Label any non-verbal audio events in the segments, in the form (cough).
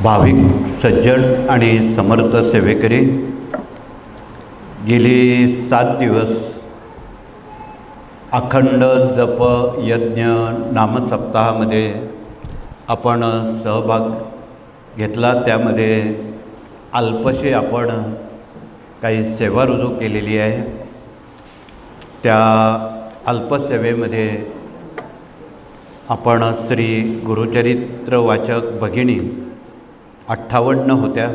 भाविक सज्जन आणि समर्थ सेवेकरी गेली सात दिवस अखंड जप यज्ञ नामसप्ताहामध्ये आपण सहभाग घेतला. त्यामध्ये अल्पशी आपण काही सेवा रुजू केलेली आहे. त्या अल्पसेवेमध्ये आपण श्री गुरुचरित्र वाचक भगिनी अठ्ठावन्न होत्या.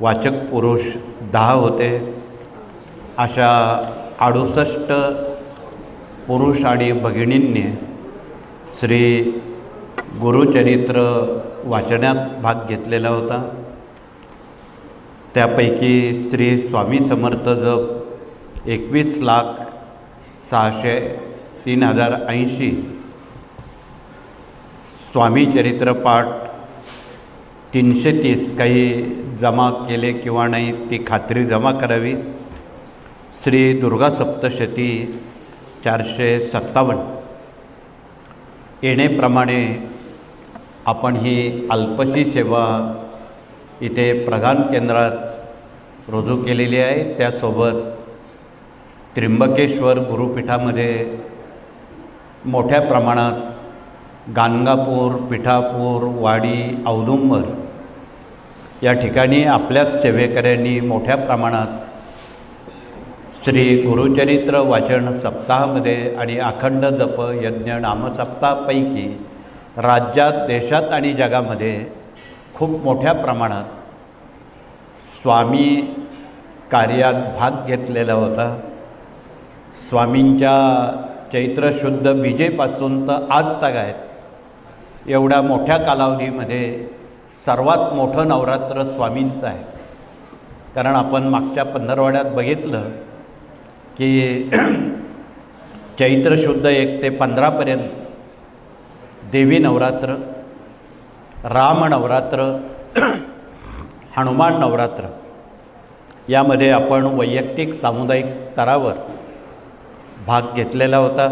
वाचक पुरुष दहा होते. अशा अडुसष्ट पुरुष आणि भगिनींनी श्री गुरुचरित्र वाचण्यात भाग घेतलेला होता. त्यापैकी श्री स्वामी समर्थ जप एकवीस लाख सहाशे तीन हजार ऐंशी. स्वामी चरित्रपाठ तीनशे तीस काही जमा केले किंवा नाही ती खात्री जमा करावी. श्री दुर्गा सप्तशती चारशे सत्तावन्न. येणेप्रमाणे आपण ही अल्पशी सेवा इथे प्रधान केंद्रात रुजू केलेली आहे. त्यासोबत त्र्यंबकेश्वर गुरुपीठामध्ये मोठ्या प्रमाणात गाणगापूर पिठापूर वाडी औदुंबर या ठिकाणी आपल्याच सेवेकऱ्यांनी मोठ्या प्रमाणात श्री गुरुचरित्र वाचन सप्ताहामध्ये आणि अखंड जप यज्ञ नामसप्ताहापैकी राज्यात देशात आणि जगामध्ये खूप मोठ्या प्रमाणात स्वामी कार्यात भाग घेतलेला होता. स्वामींच्या चैत्रशुद्ध विजेपासून तर आज तक आहेत. एवढ्या मोठ्या कालावधीमध्ये सर्वात मोठं नवरात्र स्वामींचं आहे. कारण आपण मागच्या पंधरवाड्यात बघितलं की (clears throat) चैत्र शुद्ध एक ते पंधरापर्यंत देवी नवरात्र राम नवरात्र (clears throat) हनुमान नवरात्र यामध्ये आपण वैयक्तिक सामुदायिक स्तरावर भाग घेतलेला होता.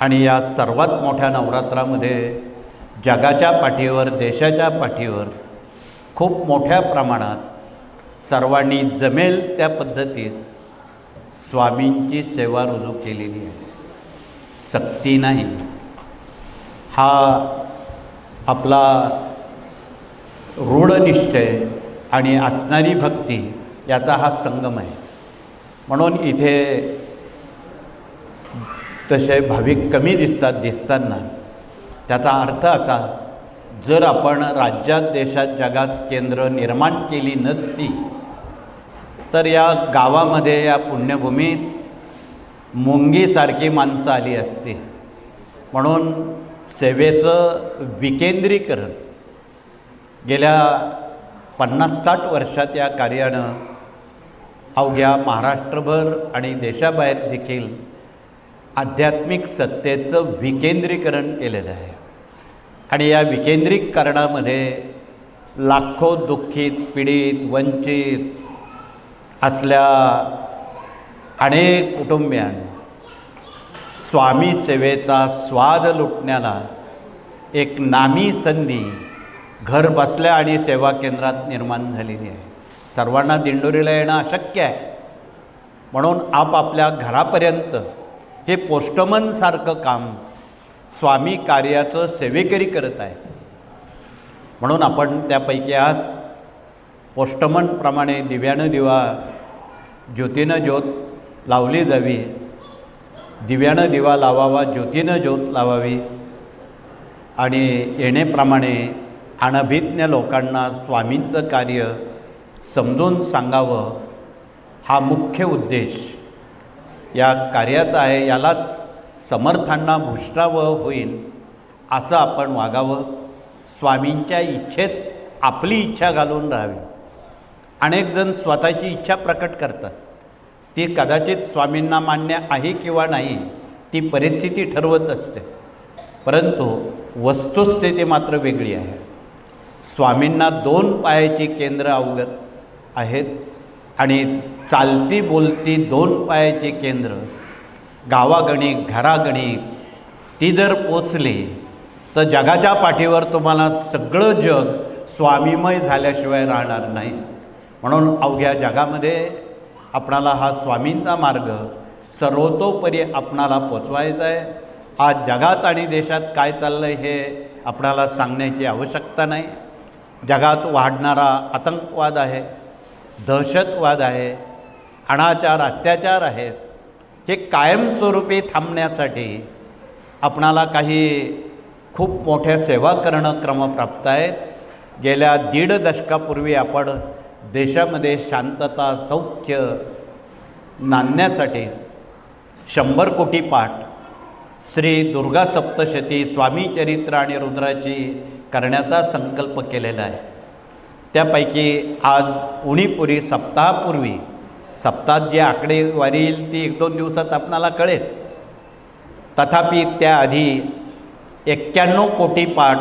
आणि या सर्वात मोठ्या नवरात्रामध्ये जगाच्या पाठीवर देशाच्या पाठीवर खूप मोठ्या प्रमाणात सर्वांनी जमेल त्या पद्धतीत स्वामींची सेवा रुजू केलेली आहे. सक्ती नाही. हा आपला रूढनिश्चय आणि असणारी भक्ती याचा हा संगम आहे. म्हणून इथे तसे भाविक कमी दिसतात दिसताना त्याचा अर्थ असा जर आपण राज्यात देशात जगात केंद्र निर्माण केली नसती तर या गावामध्ये या पुण्यभूमीत मुंगीसारखी माणसं आली असती. म्हणून सेवेचं विकेंद्रीकरण गेल्या पन्नास साठ वर्षात या कार्यानं अवघ्या महाराष्ट्रभर आणि देशाबाहेर देखील आध्यात्मिक सत्तेचं विकेंद्रीकरण केलेलं आहे. आणि या विकेंद्रीकरणामध्ये लाखो दुःखित पीडित वंचित असल्या अनेक कुटुंबियांना स्वामी सेवेचा स्वाद लुटण्याला एक नामी संधी घर बसल्या आणि सेवा केंद्रात निर्माण झालेली आहे. सर्वांना दिंडोरीला येणं अशक्य आहे. म्हणून आपापल्या घरापर्यंत हे पोस्टमनसारखं काम स्वामी कार्याचं सेवेकरी करत आहे. म्हणून आपण त्यापैकी आहात. पोस्टमनप्रमाणे दिव्यानं दिवा ज्योतीनं ज्योत लावली जावी. दिव्यानं दिवा लावावा ज्योतीनं ज्योत लावावी. आणि येणेप्रमाणे अनभिज्ञ लोकांना स्वामींचं कार्य समजून सांगावं हा मुख्य उद्देश. या कार्याचं आहे यालाच समर्थांना भूषणावं होईल असं आपण वागावं. स्वामींच्या इच्छेत आपली इच्छा घालून राहावी. अनेक जण स्वतःची इच्छा प्रकट करतात. ती कदाचित स्वामींना मान्य आहे किंवा नाही ती परिस्थिती ठरवत असते. परंतु वस्तुस्थिती मात्र वेगळी आहे. स्वामींना दोन पायाची केंद्र अवगत आहेत. आणि चालती बोलती दोन पायाचे केंद्र गावागणी घरागणी ती जर पोचली तर जगाच्या पाठीवर तुम्हाला सगळं जग स्वामीमय झाल्याशिवाय राहणार नाही. म्हणून अवघ्या जगामध्ये आपणाला हा स्वामींचा मार्ग सर्वतोपरी आपणाला पोचवायचा आहे. आज जगात आणि देशात काय चाललं आहे हे आपणाला सांगण्याची आवश्यकता नाही. जगात वाढणारा आतंकवाद आहे. दहशतवाद आहे अनाचार अत्याचार आहेत हे कायमस्वरूपी थांबण्यासाठी आपणाला काही खूप मोठ्या सेवा करणं क्रमप्राप्त आहेत गेल्या दीड दशकापूर्वी आपण देशामध्ये शांतता सौख्य नांदण्यासाठी शंभर कोटी पाठ श्री दुर्गा सप्तशती स्वामी चरित्र आणि रुद्राची करण्याचा संकल्प केलेला आहे. त्यापैकी आज उणीपुरी सप्ताहापूर्वी सप्ताहात जी आकडेवारी येईल ती एक दोन दिवसात आपणाला कळेल. तथापि त्याआधी एक्क्याण्णव कोटी पाठ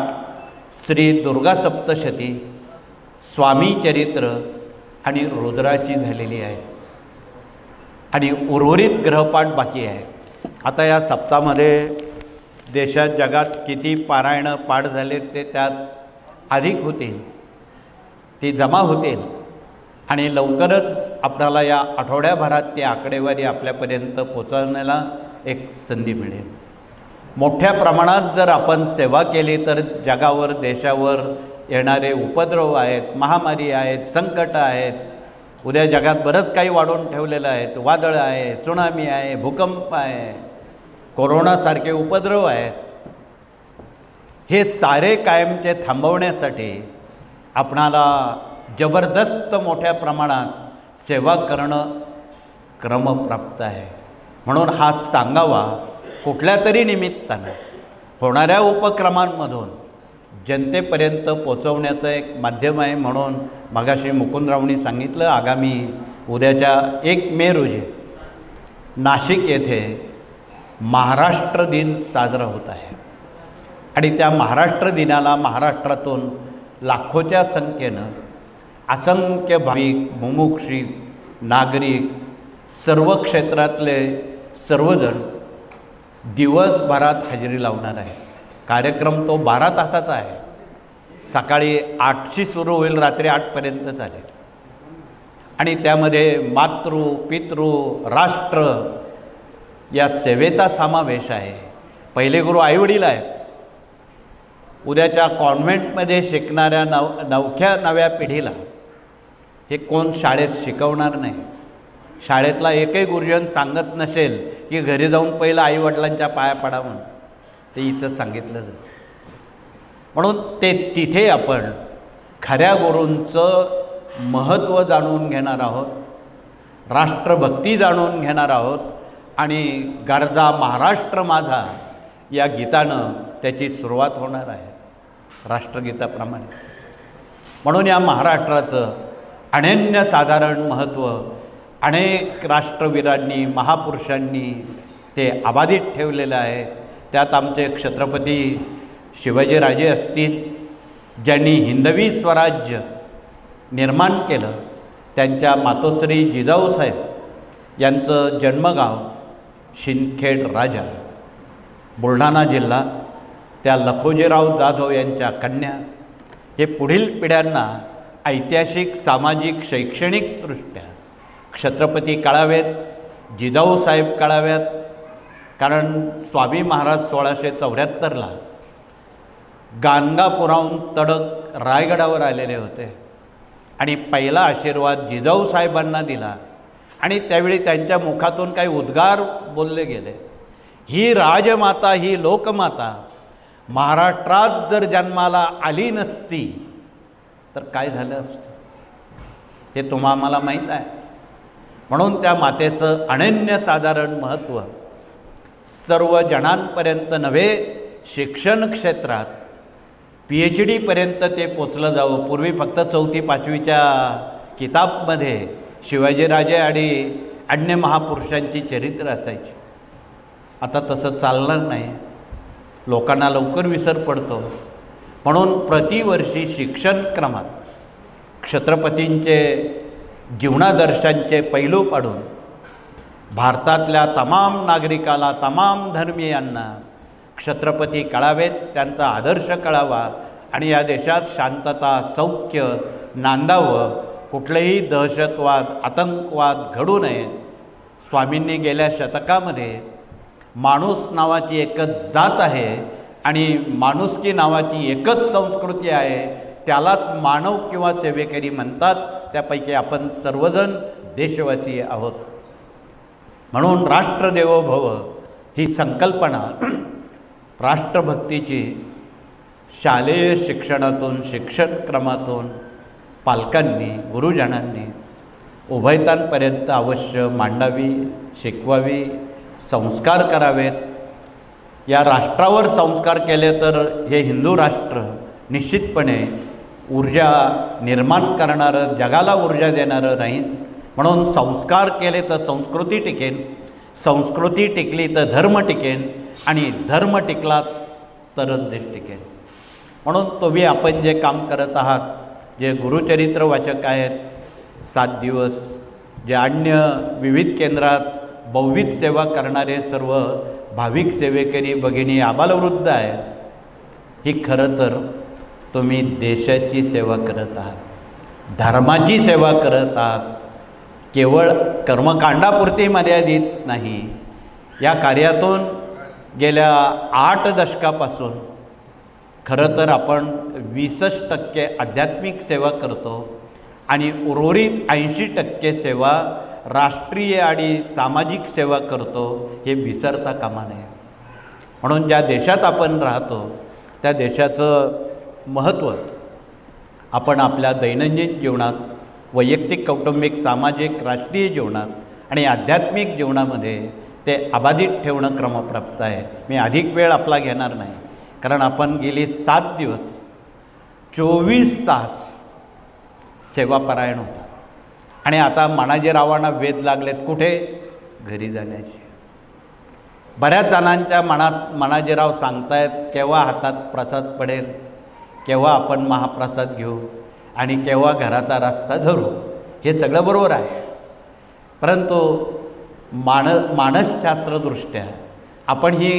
श्री दुर्गा सप्तशती स्वामी चरित्र आणि रुद्राची झालेली आहे. आणि उर्वरित ग्रहपाठ बाकी आहे. आता या सप्तामध्ये देशात जगात किती पारायणं पाठ झाले ते त्यात अधिक होतील. ती जमा होतील. आणि लवकरच आपल्याला या आठवड्याभरात ती आकडेवारी आपल्यापर्यंत पोचवण्याला एक संधी मिळेल. मोठ्या प्रमाणात जर आपण सेवा केली तर जगावर देशावर येणारे उपद्रव आहेत महामारी आहेत संकट आहेत उद्या जगात बरंच काही वाढवून ठेवलेलं आहेत. वादळ आहे सुनामी आहे भूकंप आहे कोरोनासारखे उपद्रव आहेत. हे सारे कायमचे थांबवण्यासाठी आपणाला जबरदस्त मोठ्या प्रमाणात सेवा करणं क्रमप्राप्त आहे. म्हणून हा सांगावा कुठल्या तरी निमित्तानं. होणाऱ्या उपक्रमांमधून जनतेपर्यंत पोचवण्याचं एक माध्यम आहे म्हणून मगाशी मुकुंदरावनी सांगितलं आगामी उद्याच्या एक मे रोजी नाशिक येथे महाराष्ट्र दिन साजरा होत आहे. आणि त्या महाराष्ट्र दिनाला महाराष्ट्रातून लाखोच्या संख्येनं असंख्य भाविक मुमुक्षित नागरिक सर्व क्षेत्रातले सर्वजण दिवसभरात हजेरी लावणार आहे कार्यक्रम तो बारा तासाचा आहे. सकाळी आठशी सुरू होईल रात्री आठपर्यंत चालेल. आणि त्यामध्ये मातृ पितृ राष्ट्र या सेवेचा समावेश आहे. पहिले गुरु आईवडील आहेत. उद्याच्या कॉन्व्हेंटमध्ये शिकणाऱ्या नव नवख्या नव्या पिढीला हे कोण शाळेत शिकवणार नाही. शाळेतला एकही गुरुजन सांगत नसेल की घरी जाऊन पहिलं आईवडिलांच्या पाया पडा म्हणून ते इथं सांगितलं जातं. म्हणून ते तिथे आपण खऱ्या गुरूंचं महत्त्व जाणून घेणार आहोत राष्ट्रभक्ती जाणून घेणार आहोत आणि गरजा महाराष्ट्र माझा या गीतानं त्याची सुरुवात होणार आहे. राष्ट्रगीताप्रमाणे. म्हणून या महाराष्ट्राचं अनन्यसाधारण महत्त्व अनेक राष्ट्रवीरांनी महापुरुषांनी ते अबाधित ठेवलेलं आहे. त्यात आमचे छत्रपती शिवाजीराजे असतील ज्यांनी हिंदवी स्वराज्य निर्माण केलं त्यांच्या मातोश्री जिजाऊसाहेब यांचं जन्मगाव शिंदखेड राजा बुलढाणा जिल्हा. त्या लखोजीराव जाधव यांच्या कन्या. हे पुढील पिढ्यांना ऐतिहासिक सामाजिक शैक्षणिकदृष्ट्या छत्रपती कळावेत जिजाऊसाहेब काळाव्यात कारण स्वामी महाराज सोळाशे चौऱ्याहत्तरला गाणगापुराहून तडक रायगडावर आलेले होते. आणि पहिला आशीर्वाद जिजाऊ साहेबांना दिला. आणि त्यावेळी त्यांच्या मुखातून काही उद्गार बोलले गेले. ही राजमाता ही लोकमाता महाराष्ट्रात जर जन्माला आली नसती तर काय झालं असतं? हे तुम्हा मला माहीत आहे. म्हणून त्या मातेचं अनन्यसाधारण महत्त्व सर्व जणांपर्यंत नव्हे शिक्षण क्षेत्रात पी एच डीपर्यंत ते पोचलं जावं. पूर्वी फक्त चौथी पाचवीच्या किताबमध्ये शिवाजीराजे आणि अन्य महापुरुषांची चरित्र असायची. आता तसं चालणार नाही. लोकांना लवकर विसर पडतो. म्हणून प्रतिवर्षी शिक्षण क्रमात जीवनादर्शांचे पैलू पाडून भारतातल्या तमाम नागरिकाला तमाम धर्मीयांना छत्रपती कळावेत त्यांचा आदर्श कळावा आणि या देशात शांतता सौख्य नांदावं कुठलेही दहशतवाद आतंकवाद घडू नये. स्वामींनी गेल्या शतकामध्ये माणूस नावाची एकच जात आहे आणि माणुसकी नावाची एकच संस्कृती आहे त्यालाच मानव किंवा सेवेकरी म्हणतात. त्यापैकी आपण सर्वजण देशवासी आहोत. म्हणून राष्ट्रदेवो भव ही संकल्पना (clears throat) राष्ट्रभक्तीची शालेय शिक्षणातून शिक्षणक्रमातून पालकांनी गुरुजनांनी उभयतांपर्यंत अवश्य मांडावी शिकवावी. संस्कार करावेत. या राष्ट्रावर संस्कार केले तर हे हिंदू राष्ट्र निश्चितपणे ऊर्जा निर्माण करणारं जगाला ऊर्जा देणारं राहीन म्हणून संस्कार केले तर संस्कृती टिकेन संस्कृती टिकली तर धर्म टिकेन आणि धर्म टिकला तरच देश टिकेन म्हणून तुम्ही आपण जे काम करत आहात जे गुरुचरित्र वाचक आहेत सात दिवस जे अन्य विविध केंद्रात बहुविध सेवा करणारे सर्व भाविक सेवेकरी भगिनी आबालवृद्ध आहेत. ही खरं तर तुम्ही देशाची सेवा करत आहात धर्माची सेवा करत आहात. केवळ कर्मकांडापुरती मर्यादित नाही. या कार्यातून गेल्या आठ दशकापासून खरं तर आपण वीसच टक्के आध्यात्मिक सेवा करतो आणि उर्वरित ऐंशी टक्के सेवा राष्ट्रीय आणि सामाजिक सेवा करतो हे विसरता कामा नये. म्हणून ज्या देशात आपण राहतो त्या देशाचं महत्त्व आपण आपल्या दैनंदिन जीवनात वैयक्तिक कौटुंबिक सामाजिक राष्ट्रीय जीवनात आणि आध्यात्मिक जीवनामध्ये ते अबाधित ठेवणं क्रमप्राप्त आहे. मी अधिक वेळ आपला घेणार नाही. कारण आपण गेली सात दिवस चोवीस तास सेवापरायण होता. आणि आता मनाजीरावांना वेध लागलेत कुठे? घरी जाण्याचे. बऱ्याच जणांच्या मनात मनाजीराव सांगतायत केव्हा हातात प्रसाद पडेल केव्हा आपण महाप्रसाद घेऊ आणि केव्हा घराचा रस्ता धरू हे सगळं बरोबर आहे. परंतु मान मानसशास्त्रदृष्ट्या आपण ही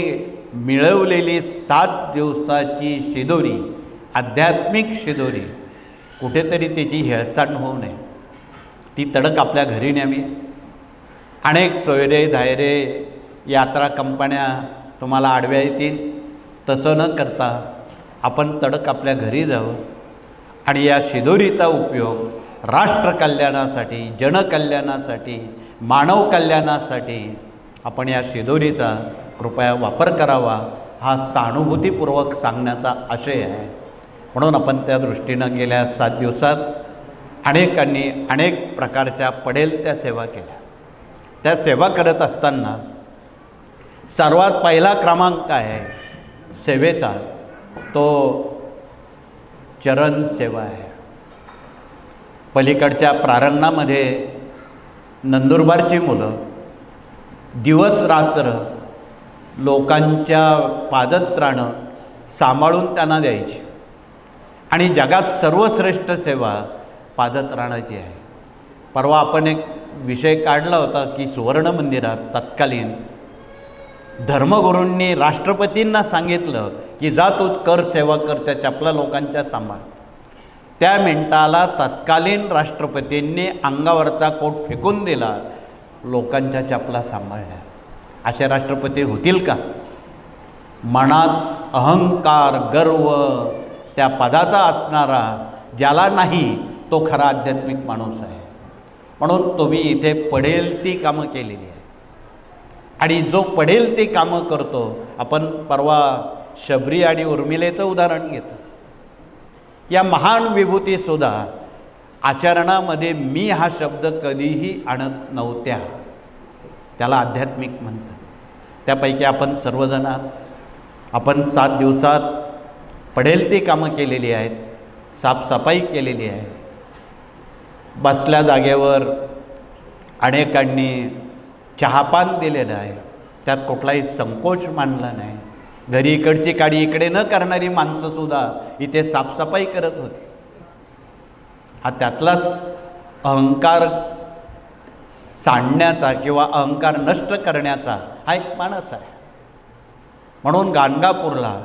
मिळवलेली सात दिवसाची शिदोरी आध्यात्मिक शिदोरी कुठेतरी त्याची हेळसांड होऊ नये. ती तडक आपल्या घरी न्यावी. अनेक सोयरे धायरे यात्रा कंपन्या तुम्हाला आडव्या येतील. तसं न करता आपण तडक आपल्या घरी जावं. आणि या शिदोरीचा उपयोग राष्ट्रकल्याणासाठी जनकल्याणासाठी मानव कल्याणासाठी आपण या शिदोरीचा कृपया वापर करावा हा सहानुभूतीपूर्वक सांगण्याचा आशय आहे. म्हणून आपण त्या दृष्टीनं गेल्या सात दिवसात अनेकांनी अनेक प्रकारच्या पडेल त्या सेवा केल्या. त्या सेवा करत असताना सर्वात पहिला क्रमांक आहे सेवेचा. तो चरण सेवा आहे. पलीकडच्या प्रारंगामध्ये नंदुरबारची मुलं दिवस रात्र लोकांच्या पादत्राणं सांभाळून त्यांना द्यायची. आणि जगात सर्वश्रेष्ठ सेवा पादत्राणाची आहे. परवा आपण एक विषय काढला होता की सुवर्ण मंदिरात तत्कालीन धर्मगुरूंनी राष्ट्रपतींना सांगितलं की जा तू कर सेवा कर त्या चपला लोकांच्या सांभाळ. त्या मिनटाला तत्कालीन राष्ट्रपतींनी अंगावरचा कोट फेकून दिला लोकांच्या चपला सांभाळल्या. असे राष्ट्रपती होतील का? मनात अहंकार गर्व त्या पदाचा असणारा ज्याला नाही तो खरा आध्यात्मिक माणूस आहे. म्हणून तुम्ही इथे पडेल ती कामं केलेली आहे आणि जो पडेल ती कामं करतो आपण परवा शबरी आणि उर्मिलेचं उदाहरण घेतो. या महान विभूतीसुद्धा आचरणामध्ये मी हा शब्द कधीही आणत नव्हत्या. त्याला आध्यात्मिक म्हणतात. त्यापैकी आपण सर्वजण आपण सात दिवसात पडेल ती कामं केलेली आहेत साफसफाई केलेली आहे. बसल्या जागेवर अनेकांनी चहापान दिलेलं आहे. त्यात कुठलाही संकोच मानला नाही. घरी इकडची काडी इकडे न करणारी माणसंसुद्धा इथे साफसफाई करत होती. हा त्यातलाच अहंकार सांडण्याचा किंवा अहंकार नष्ट करण्याचा हा एक माणूस आहे. म्हणून गाणगापूरला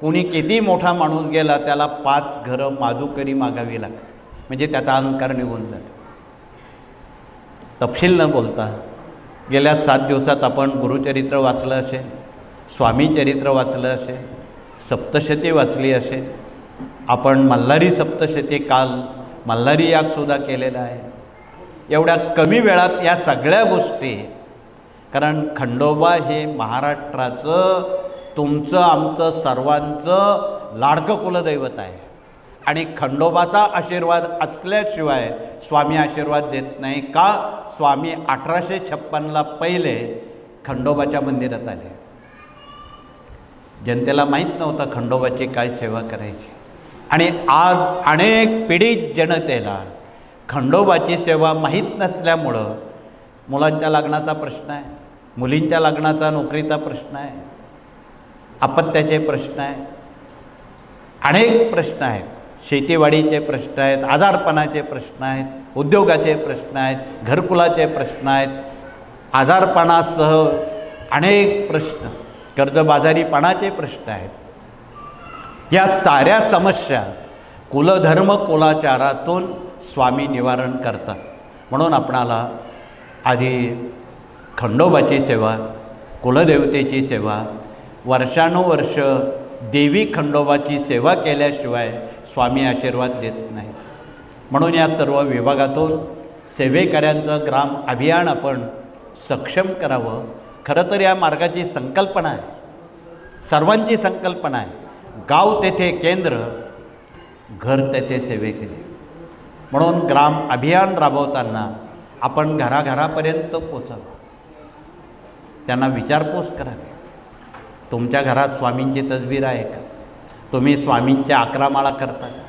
कुणी किती मोठा माणूस गेला त्याला पाच घरं माजुकरी मागावी लागते म्हणजे त्याचा अहंकार निघून जातो. तपशील न बोलता गेल्या सात दिवसात आपण गुरुचरित्र वाचलं असेल स्वामीचरित्र वाचलं असेल सप्तशती वाचली असेल आपण मल्हारी सप्तशती काल मल्हारी यागसुद्धा केलेला आहे. एवढ्या कमी वेळात या सगळ्या गोष्टी कारण खंडोबा हे महाराष्ट्राचं तुमचं आमचं सर्वांचं लाडकं कुलदैवत आहे. आणि खंडोबाचा आशीर्वाद असल्याशिवाय स्वामी आशीर्वाद देत नाही का? स्वामी अठराशे छप्पनला पहिले खंडोबाच्या मंदिरात आले. जनतेला माहीत नव्हतं खंडोबाची काय सेवा करायची. आणि आज अनेक पीडित जनतेला खंडोबाची सेवा माहीत नसल्यामुळं मुलांच्या लग्नाचा प्रश्न आहे मुलींच्या लग्नाचा नोकरीचा प्रश्न आहे अपत्याचे प्रश्न आहे अनेक प्रश्न आहेत. शेतीवाडीचे प्रश्न आहेत आजारपणाचे प्रश्न आहेत उद्योगाचे प्रश्न आहेत घरकुलाचे प्रश्न आहेत आजारपणासह अनेक प्रश्न कर्जबाजारीपणाचे प्रश्न आहेत. या साऱ्या समस्या कुलधर्म कुलाचारातून स्वामी निवारण करतात. म्हणून आपणाला आधी खंडोबाची सेवा कुलदेवतेची सेवा वर्षानुवर्ष देवी खंडोबाची सेवा केल्याशिवाय स्वामी आशीर्वाद देत नाही. म्हणून या सर्व विभागातून सेवेकऱ्यांचं ग्राम अभियान आपण सक्षम करावं. खरं तर या मार्गाची संकल्पना आहे. सर्वांची संकल्पना आहे. गाव तेथे केंद्र घर तेथे सेवेकरी. म्हणून ग्राम अभियान राबवताना आपण घराघरापर्यंत पोचावं. त्यांना विचारपूस करावी. तुमच्या घरात स्वामींची तसबीर आहे का? तुम्ही स्वामींच्या अकरा माळा करता का?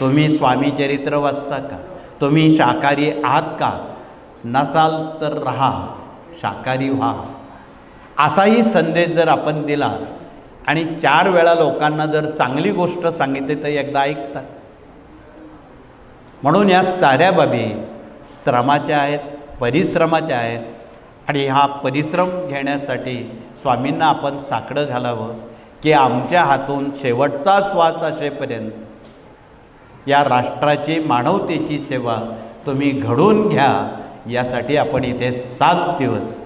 तुम्ही स्वामी चरित्र वाचता का? तुम्ही शाकाहारी आहात का? नसाल तर राहा शाकाहारी व्हा. असाही संदेश जर आपण दिला आणि चार वेळा लोकांना जर चांगली गोष्ट सांगितली तर एकदा ऐकतात. म्हणून या साऱ्या बाबी श्रमाच्या आहेत परिश्रमाच्या आहेत आणि हा परिश्रम घेण्यासाठी स्वामींना आपण साकडं घालावं. की आमच्या हातून शेवटचा श्वास असेपर्यंत या राष्ट्राची मानवतेची सेवा तुम्ही घडून घ्या यासाठी आपण इथे सात दिवस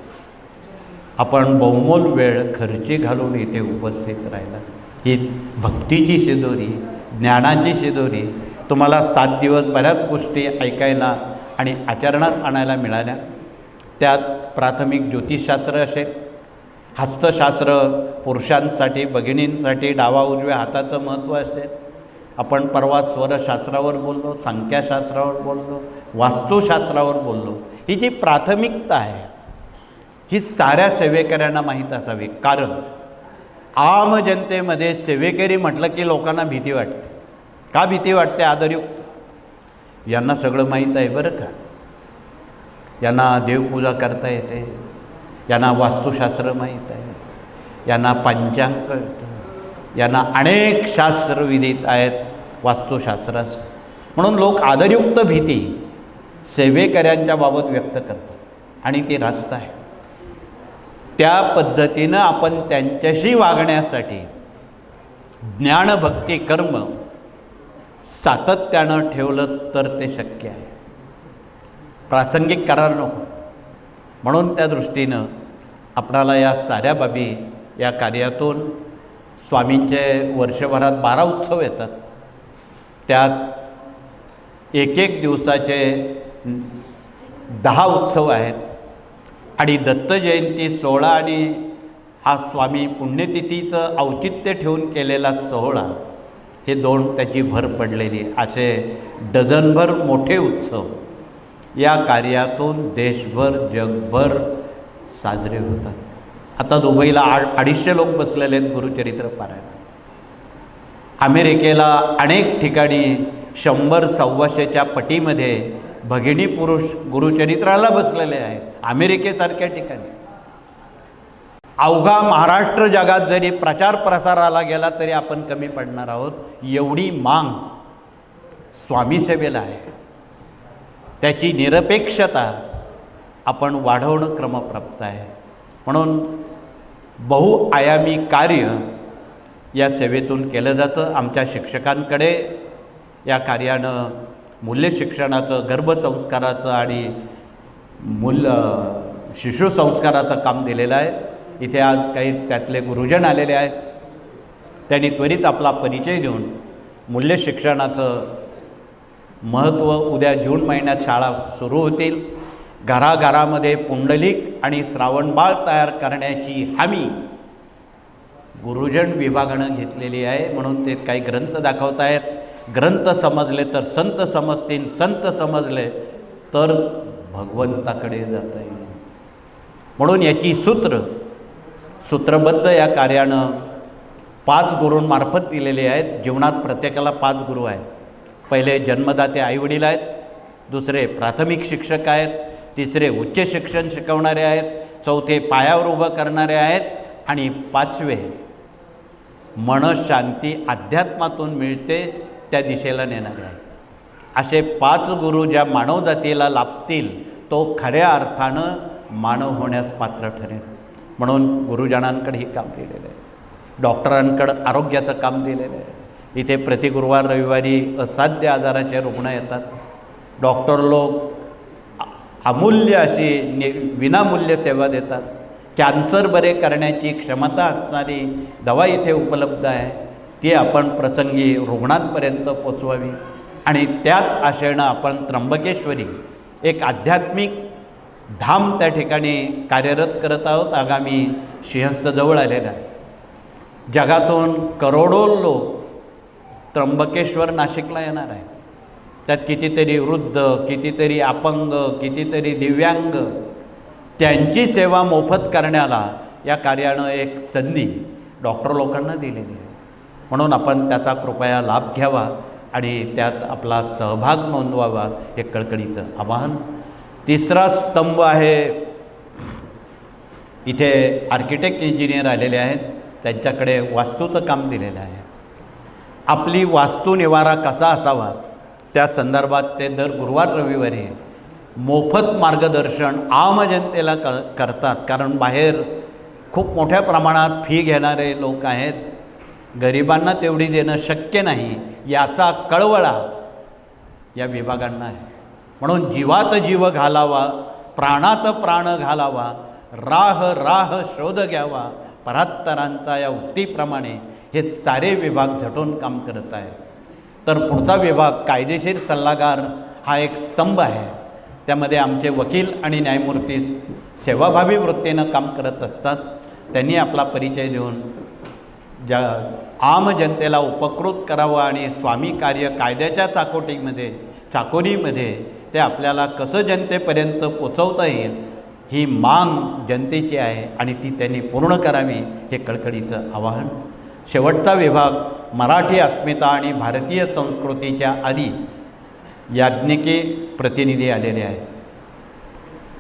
आपण बहुमोल वेळ खर्ची घालून इथे उपस्थित राहिला. ही भक्तीची शिदोरी ज्ञानाची शिदोरी तुम्हाला सात दिवस बऱ्याच गोष्टी ऐकायला आणि आचरणात आणायला मिळाल्या. त्यात प्राथमिक ज्योतिषशास्त्र असेल हस्तशास्त्र पुरुषांसाठी भगिनींसाठी डावा उजव्या हाताचं महत्त्व असते. आपण परवा स्वरशास्त्रावर बोललो संख्याशास्त्रावर बोललो वास्तुशास्त्रावर बोललो. ही जी प्राथमिकता आहे ही साऱ्या सेवेकऱ्यांना माहीत असावी. कारण आम जनतेमध्ये सेवेकरी म्हटलं की लोकांना भीती वाटते. का भीती वाटते? आदरयुक्त. यांना सगळं माहीत आहे बरं का? यांना देवपूजा करता येते. यांना वास्तुशास्त्र माहीत आहे. यांना पंचांग कळतं यांना अनेक शास्त्र विदित आहेत वास्तुशास्त्रास म्हणून लोक आदरयुक्त भीती सेवेकऱ्यांच्या बाबत व्यक्त करतात आणि ती रास्त आहे. त्या पद्धतीनं आपण त्यांच्याशी वागण्यासाठी ज्ञानभक्ती कर्म सातत्यानं ठेवलं तर ते शक्य आहे. प्रासंगिक करार नको. म्हणून त्या दृष्टीनं आपणाला या साऱ्या बाबी या कार्यातून स्वामींचे वर्षभरात बारा उत्सव येतात. त्यात एक एक दिवसाचे दहा उत्सव आहेत. आणि दत्त जयंती सोहळा आणि हा स्वामी पुण्यतिथीचं औचित्य ठेवून केलेला सोहळा हे दोन त्याची भर पडलेली. असे डझनभर मोठे उत्सव. या कार्यातून देशभर जगभर साजरे होतात. आता दुबईला आ अडीचशे लोक बसलेले आहेत गुरुचरित्र पारायण. अमेरिकेला अनेक ठिकाणी शंभर सव्वाशेच्या पटीमध्ये भगिनी पुरुष गुरुचरित्राला बसलेले आहेत अमेरिकेसारख्या ठिकाणी. अवघा महाराष्ट्र जगात जरी प्रचार प्रसाराला गेला तरी आपण कमी पडणार आहोत एवढी मांग स्वामीसेवेला आहे. त्याची निरपेक्षता आपण वाढवणं क्रमप्राप्त आहे. म्हणून बहुआयामी कार्य या सेवेतून केलं जातं. आमच्या शिक्षकांकडे या कार्यानं मूल्य शिक्षणाचं गर्भसंस्काराचं आणि मूल शिशुसंस्काराचं काम दिलेलं आहे. इथे आज काही त्यातले गुरुजन आलेले आहेत. त्यांनी त्वरित आपला परिचय देऊन मूल्य शिक्षणाचं महत्त्व उद्या जून महिन्यात शाळा सुरू होतील. घराघरामध्ये पुंडलिक आणि श्रावणबाळ तयार करण्याची हमी गुरुजन विभागानं घेतलेली आहे. म्हणून ते काही ग्रंथ दाखवत आहेत. ग्रंथ समजले तर संत समजतील. संत समजले तर भगवंताकडे जाता येईल. म्हणून याची सूत्र सूत्रबद्ध या कार्यानं पाच गुरूंमार्फत दिलेले आहेत. जीवनात प्रत्येकाला पाच गुरु आहेत. पहिले जन्मदाते आईवडील आहेत दुसरे प्राथमिक शिक्षक आहेत तिसरे उच्च शिक्षण शिकवणारे आहेत चौथे पायावर उभं करणारे आहेत आणि पाचवे मनशांती अध्यात्मातून मिळते त्या दिशेला नेणारे आहेत. असे पाच गुरु ज्या मानवजातीला लाभतील तो खऱ्या अर्थानं मानव होण्यास पात्र ठरेल. म्हणून गुरुजनांकडे हे काम दिलेलं आहे. डॉक्टरांकडं आरोग्याचं काम दिलेलं आहे. इथे प्रति गुरुवार रविवारी असाध्य आजाराचे रुग्ण येतात. डॉक्टर लोक अमूल्य अशी नि विनामूल्य सेवा देतात. कॅन्सर बरे करण्याची क्षमता असणारी दवा इथे उपलब्ध आहे. ती आपण प्रसंगी रुग्णांपर्यंत पोचवावी. आणि त्याच आशयनं आपण त्र्यंबकेश्वरी एक आध्यात्मिक धाम त्या ठिकाणी कार्यरत करत आहोत. आगामी सिंहस्थजवळ आलेला आहे. जगातून करोडो लोक त्र्यंबकेश्वर नाशिकला येणार आहे. त्यात कितीतरी वृद्ध कितीतरी अपंग कितीतरी दिव्यांग त्यांची सेवा मोफत करण्याला या कार्यानं एक संधी डॉक्टर लोकांना दिलेली आहे. म्हणून आपण त्याचा कृपया लाभ घ्यावा आणि त्यात आपला सहभाग नोंदवावा हे कळकळीचं आवाहन. तिसरा स्तंभ आहे इथे आर्किटेक्ट इंजिनियर आलेले आहेत. त्यांच्याकडे वास्तूचं काम दिलेलं आहे. आपली वास्तुनिवारा कसा असावा? त्या संदर्भात ते दर गुरुवार रविवारी मोफत मार्गदर्शन आम जनतेला क करतात. कारण बाहेर खूप मोठ्या प्रमाणात फी घेणारे लोक आहेत. गरिबांना तेवढी देणं शक्य नाही याचा कळवळा या विभागांना आहे. म्हणून जीवात जीव घालावा प्राणात प्राण घालावा राह राह शोध घ्यावा परात्तरांचा या उक्तीप्रमाणे हे सारे विभाग झटून काम करत आहे तर पुढचा विभाग कायदेशीर सल्लागार हा एक स्तंभ आहे. त्यामध्ये आमचे वकील आणि न्यायमूर्ती सेवाभावी वृत्तीनं काम करत असतात. त्यांनी आपला परिचय देऊन ज्या आम जनतेला उपकृत करावं आणि स्वामी कार्य कायद्याच्या चाकोटीमध्ये चाकोरीमध्ये ते आपल्याला कसं जनतेपर्यंत पोचवता येईल ही मांग जनतेची आहे आणि ती त्यांनी पूर्ण करावी हे कळकळीचं आवाहन. शेवटचा विभाग मराठी अस्मिता आणि भारतीय संस्कृतीच्या आधी याज्ञिकी प्रतिनिधी आलेले आहेत.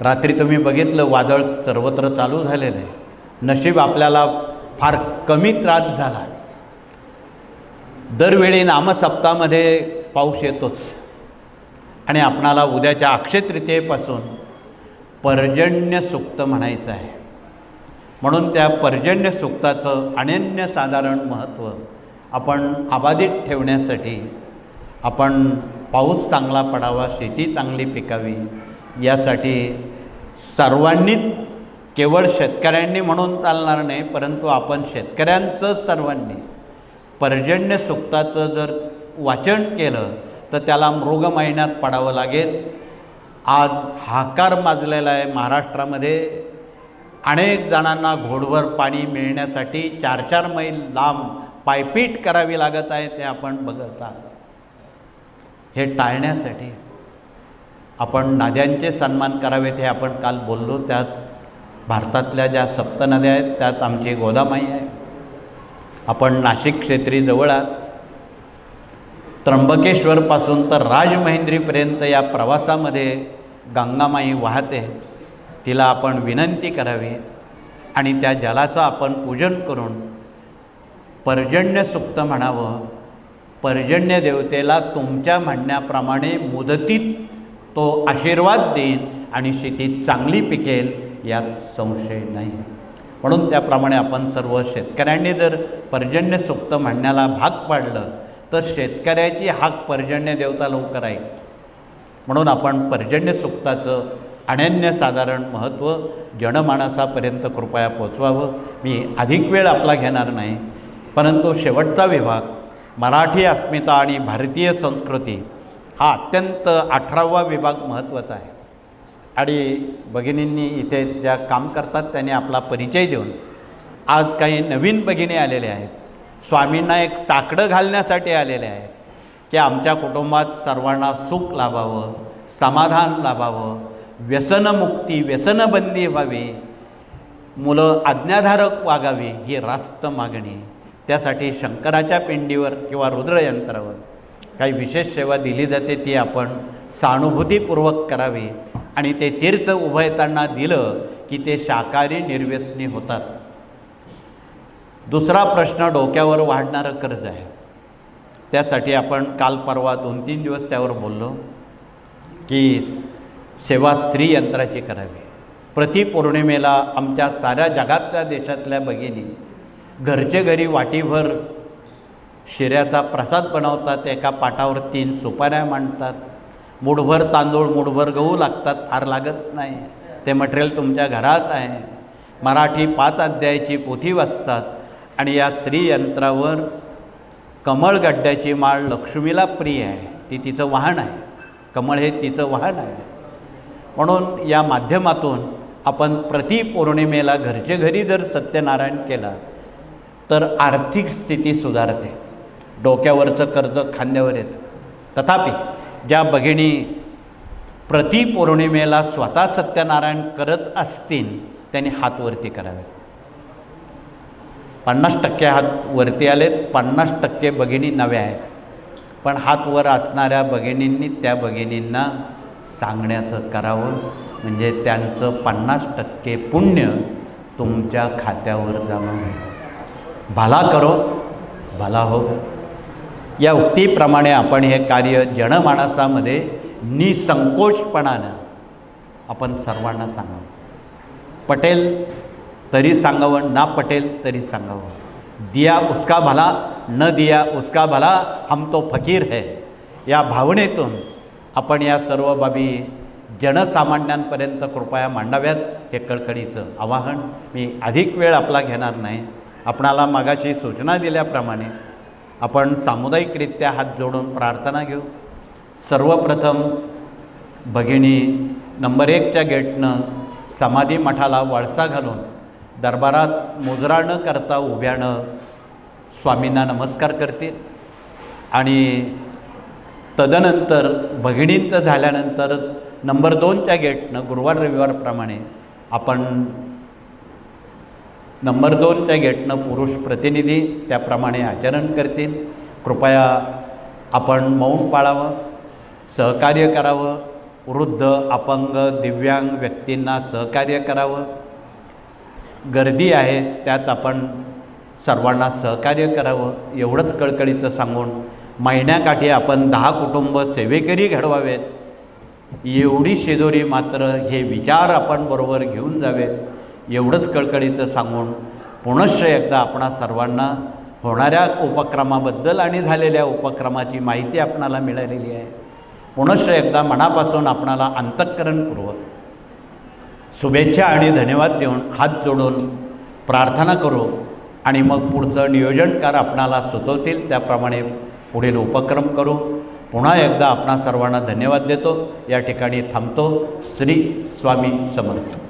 रात्री तुम्ही बघितलं वादळ सर्वत्र चालू झालेलं आहे. नशीब आपल्याला फार कमी त्रास झाला. दरवेळी नामसप्तामध्ये पाऊस येतोच. आणि आपणाला उद्याच्या अक्षय तृतीयेपासून पर्जन्य सुक्त म्हणायचं आहे. म्हणून त्या पर्जन्य सुक्ताचं अनन्यसाधारण महत्त्व आपण अबाधित ठेवण्यासाठी आपण पाऊस चांगला पडावा शेती चांगली पिकावी यासाठी सर्वांनीच केवळ शेतकऱ्यांनी म्हणून चालणार नाही परंतु आपण शेतकऱ्यांचं सर्वांनी पर्जन्य सुक्ताचं जर वाचन केलं तर त्याला मृग महिन्यात पडावं लागेल. आज हाकार माजलेला आहे महाराष्ट्रामध्ये. अनेक जणांना घोडवर पाणी मिळण्यासाठी चार चार मैल लांब पायपीट करावी लागत आहे ते आपण बघत आहात हे टाळण्यासाठी आपण नद्यांचे सन्मान करावेत हे आपण काल बोललो. त्यात भारतातल्या ज्या सप्त नद्या आहेत त्यात आमची गोदामाई आहे. आपण नाशिक क्षेत्री जवळ आहात. त्र्यंबकेश्वरपासून तर राजमहेंद्रीपर्यंत या प्रवासामध्ये गंगामाई वाहते. तिला आपण विनंती करावी आणि त्या जलाचं आपण पूजन करून पर्जन्य सुक्त म्हणावं. पर्जन्य देवतेला तुमच्या म्हणण्याप्रमाणे मुदतीत तो आशीर्वाद देईल आणि शेती चांगली पिकेल यात संशय नाही. म्हणून त्याप्रमाणे आपण सर्व शेतकऱ्यांनी जर पर्जन्य सुक्त म्हणण्याला भाग पाडलं तर शेतकऱ्याची हाक पर्जन्य देवता लवकर आहे म्हणून आपण पर्जन्य सुक्ताचं अनन्यसाधारण महत्त्व जनमानसापर्यंत कृपया पोचवावं. मी अधिक वेळ आपला घेणार नाही परंतु शेवटचा विभाग मराठी अस्मिता आणि भारतीय संस्कृती हा अत्यंत अठरावा विभाग महत्त्वाचा आहे. आणि भगिनींनी इथे ज्या काम करतात त्यांनी आपला परिचय देऊन आज काही नवीन भगिनी आलेल्या आहेत. स्वामींना एक साकडं घालण्यासाठी आलेले आहेत की आमच्या कुटुंबात सर्वांना सुख लाभावं समाधान लाभावं व्यसनमुक्ती व्यसनबंदी व्हावी. मुलं आज्ञाधारक वागावी ही रास्त मागणी. त्यासाठी शंकराच्या पिंडीवर किंवा रुद्रयंत्रावर काही विशेष सेवा दिली जाते ती आपण सहानुभूतीपूर्वक करावी. आणि ते तीर्थ उभयतांना दिलं की ते शाकाहारी निर्व्यसनी होतात. दुसरा प्रश्न डोक्यावर वाढणारं कर्ज आहे. त्यासाठी आपण काल परवा दोन तीन दिवस त्यावर बोललो की सेवा स्त्री यंत्राची करावी. प्रतिपौर्णिमेला आमच्या साऱ्या जगातल्या देशातल्या भगिनी घरचे घरी वाटीभर शिऱ्याचा प्रसाद बनवतात एका पाटावर तीन सुपाऱ्या मांडतात. मुठभर तांदूळ मुठभर गहू लागतात फार लागत नाही. ते मटेरियल तुमच्या घरात आहे. मराठी पाच अध्यायाची पोथी वाचतात आणि या स्त्री यंत्रावर कमळ गड्ड्याची माळ लक्ष्मीला प्रिय आहे. ती तिचं वाहन आहे. कमळ हे तिचं वाहन आहे. म्हणून या माध्यमातून आपण प्रति पौर्णिमेला घरचे घरी जर सत्यनारायण केला तर आर्थिक स्थिती सुधारते. डोक्यावरचं कर्ज खांद्यावर येतं. तथापि ज्या भगिनी प्रति पौर्णिमेला स्वतः सत्यनारायण करत असतील त्यांनी हात वरती करावेत. पन्नास टक्के हात वरती आलेत पन्नास टक्के भगिनी नव्या आहेत. पण हात वर असणाऱ्या भगिनींनी त्या भगिनींना सांगण्याचं करावं. म्हणजे त्यांचं पन्नास टक्के पुण्य तुमच्या खात्यावर जावं भला करो भला हो या उक्तीप्रमाणे आपण हे कार्य जनमानसामध्ये निसंकोचपणानं आपण सर्वांना सांगावं. पटेल तरी सांगावं ना पटेल तरी सांगावं. दिया उसका भला न दिया उसका भला हम तो फकीर है. या भावनेतून आपण या सर्व बाबी जनसामान्यांपर्यंत कृपया मांडाव्यात हे कळकळीचं आवाहन. मी अधिक वेळ आपला घेणार नाही. आपणाला मागाशी सूचना दिल्याप्रमाणे आपण सामुदायिकरित्या हात जोडून प्रार्थना घेऊ. सर्वप्रथम भगिनी नंबर एकच्या गेटनं समाधी मठाला वळसा घालून दरबारात मुजरा न करता उभ्यानं स्वामींना नमस्कार करतील. आणि तदनंतर भगिनींचं झाल्यानंतर नंबर दोनच्या गेटनं गुरुवार रविवारप्रमाणे आपण नंबर दोनच्या गेटनं पुरुष प्रतिनिधी त्याप्रमाणे आचरण करतील. कृपया आपण मौन पाळावं सहकार्य करावं वृद्ध अपंग दिव्यांग व्यक्तींना सहकार्य करावं. गर्दी आहे त्यात आपण सर्वांना सहकार्य करावं एवढंच कळकळीचं सांगून महिन्याकाठी आपण दहा कुटुंब सेवेकरी घडवावेत. एवढी शेजोरी मात्र हे विचार आपण बरोबर घेऊन जावेत. एवढंच कळकळीचं सांगून पुनश्च एकदा आपणा सर्वांना होणाऱ्या उपक्रमाबद्दल आणि झालेल्या उपक्रमाची माहिती आपणाला मिळालेली आहे. पुनश्च एकदा मनापासून आपणाला अंतःकरणपूर्वक शुभेच्छा आणि धन्यवाद देऊन हात जोडून प्रार्थना करू आणि मग पुढचं नियोजनकार आपणाला सुचवतील. त्याप्रमाणे पुढील उपक्रम करू. पुन्हा एकदा आपणा सर्वांना धन्यवाद देतो. या ठिकाणी थांबतो. श्री स्वामी समर्थ.